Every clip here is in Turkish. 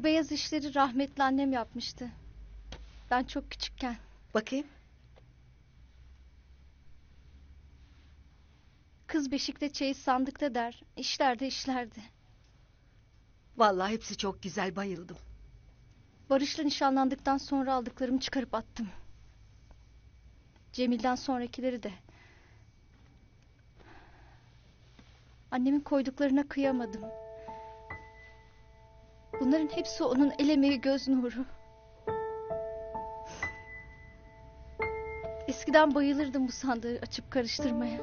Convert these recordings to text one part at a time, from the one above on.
Bu beyaz işleri rahmetli annem yapmıştı. Ben çok küçükken. Bakayım. Kız beşikte çeyiz sandıkta der. İşlerdi işlerdi. Vallahi hepsi çok güzel bayıldım. Barış'la nişanlandıktan sonra aldıklarımı çıkarıp attım. Cemil'den sonrakileri de. Annemin koyduklarına kıyamadım. Bunların hepsi onun el emeği göz nuru. Eskiden bayılırdım bu sandığı açıp karıştırmaya.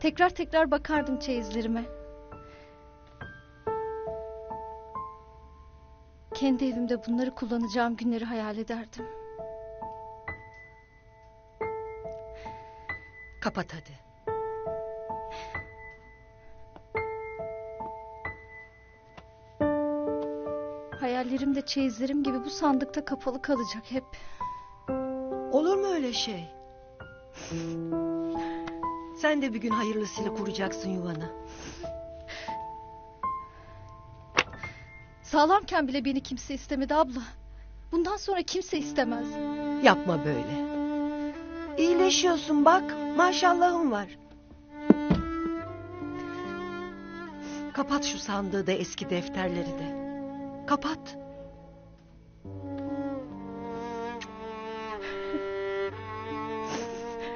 Tekrar tekrar bakardım çeyizlerime. Kendi evimde bunları kullanacağım günleri hayal ederdim. Kapat hadi. Hayallerim de çeyizlerim gibi bu sandıkta kapalı kalacak hep. Olur mu öyle şey? Sen de bir gün hayırlısıyla kuracaksın yuvanı. Sağlamken bile beni kimse istemedi abla. Bundan sonra kimse istemez. Yapma böyle. İyileşiyorsun bak. Maşallahın var. Kapat şu sandığı da eski defterleri de. Kapat.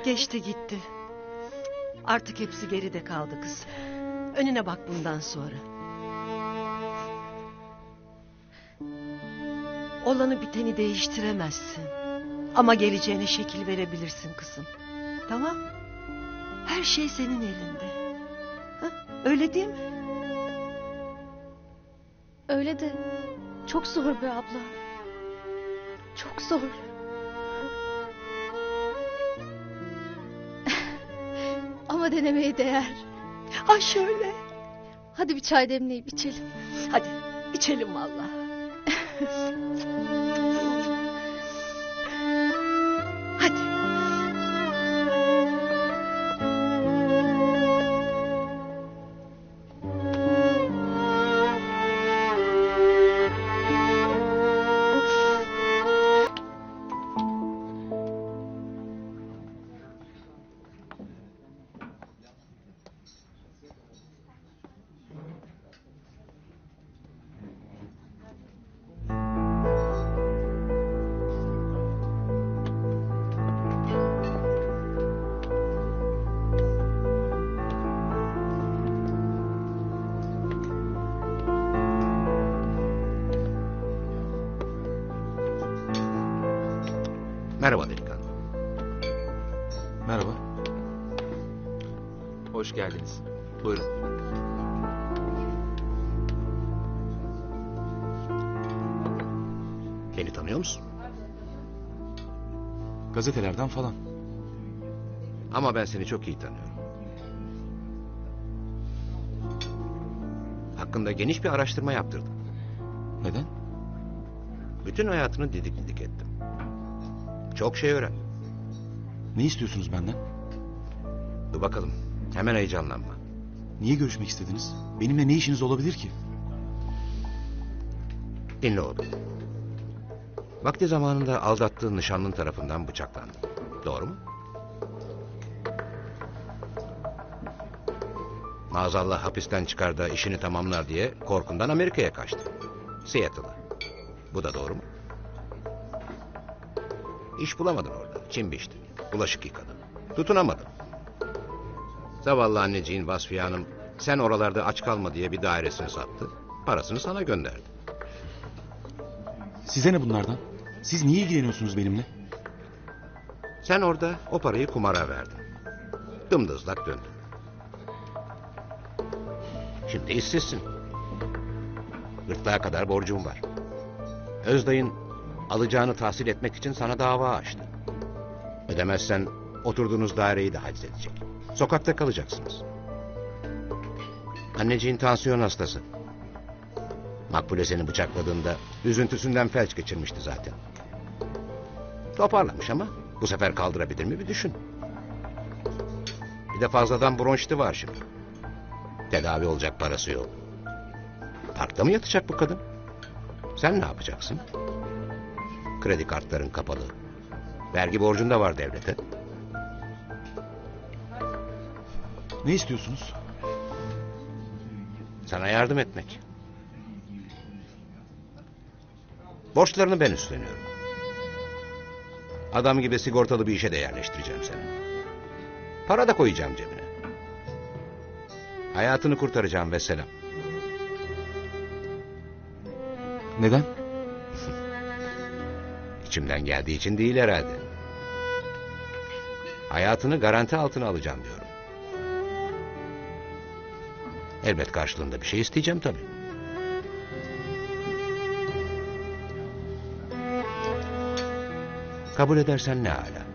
Geçti gitti. Artık hepsi geride kaldı kız. Önüne bak bundan sonra. Olanı biteni değiştiremezsin. Ama geleceğine şekil verebilirsin kızım. Tamam? Her şey senin elinde. Hah, öyle değil mi? Öyle de çok zor be abla. Çok zor. Ama denemeye değer. Ha şöyle. Hadi bir çay demleyip içelim. Hadi içelim vallahi. Merhaba delikanlı. Merhaba. Hoş geldiniz. Buyurun. Beni tanıyor musun? Gazetelerden falan. Ama ben seni çok iyi tanıyorum. Hakkında geniş bir araştırma yaptırdım. Neden? Bütün hayatını didik didik ettim. Çok şey öğrendim. Ne istiyorsunuz benden? Dur bakalım. Hemen heyecanlanma. Niye görüşmek istediniz? Benimle ne işiniz olabilir ki? Dinle oğlum. Vakti zamanında aldattığın nişanlın tarafından bıçaklandın. Doğru mu? Maazallah hapisten çıkar da işini tamamlar diye korkundan Amerika'ya kaçtı. Seattle'a. Bu da doğru mu? İş bulamadın orada. Çin biçtin. Bulaşık yıkadın. Tutunamadın. Zavallı anneciğin Vasfiye Hanım sen oralarda aç kalma diye bir dairesini sattı. Parasını sana gönderdi. Size ne bunlardan? Siz niye ilgileniyorsunuz benimle? Sen orada o parayı kumara verdin. Dımdızlak döndün. Şimdi işsizsin. Gırtlağa kadar borcun var. Özdayın alacağını tahsil etmek için sana dava açtı. Ödemezsen oturduğunuz daireyi de edecek. Sokakta kalacaksınız. Anneciğin tansiyon hastası. Makbule seni bıçakladığında üzüntüsünden felç geçirmişti zaten. Toparlamış ama bu sefer kaldırabilir mi bir düşün. Bir de fazladan bronşiti var şimdi. Tedavi olacak parası yok. Parkta mı yatacak bu kadın? Sen ne yapacaksın? Kredi kartların kapalı. Vergi borcun da var devlete. Ne istiyorsunuz? Sana yardım etmek. Borçlarını ben üstleniyorum. Adam gibi sigortalı bir işe de yerleştireceğim seni. Para da koyacağım cebine. Hayatını kurtaracağım ve selam. Neden? İçimden geldiği için değil herhalde. Hayatını garanti altına alacağım diyorum. Elbet karşılığında bir şey isteyeceğim tabii. Kabul edersen ne hala.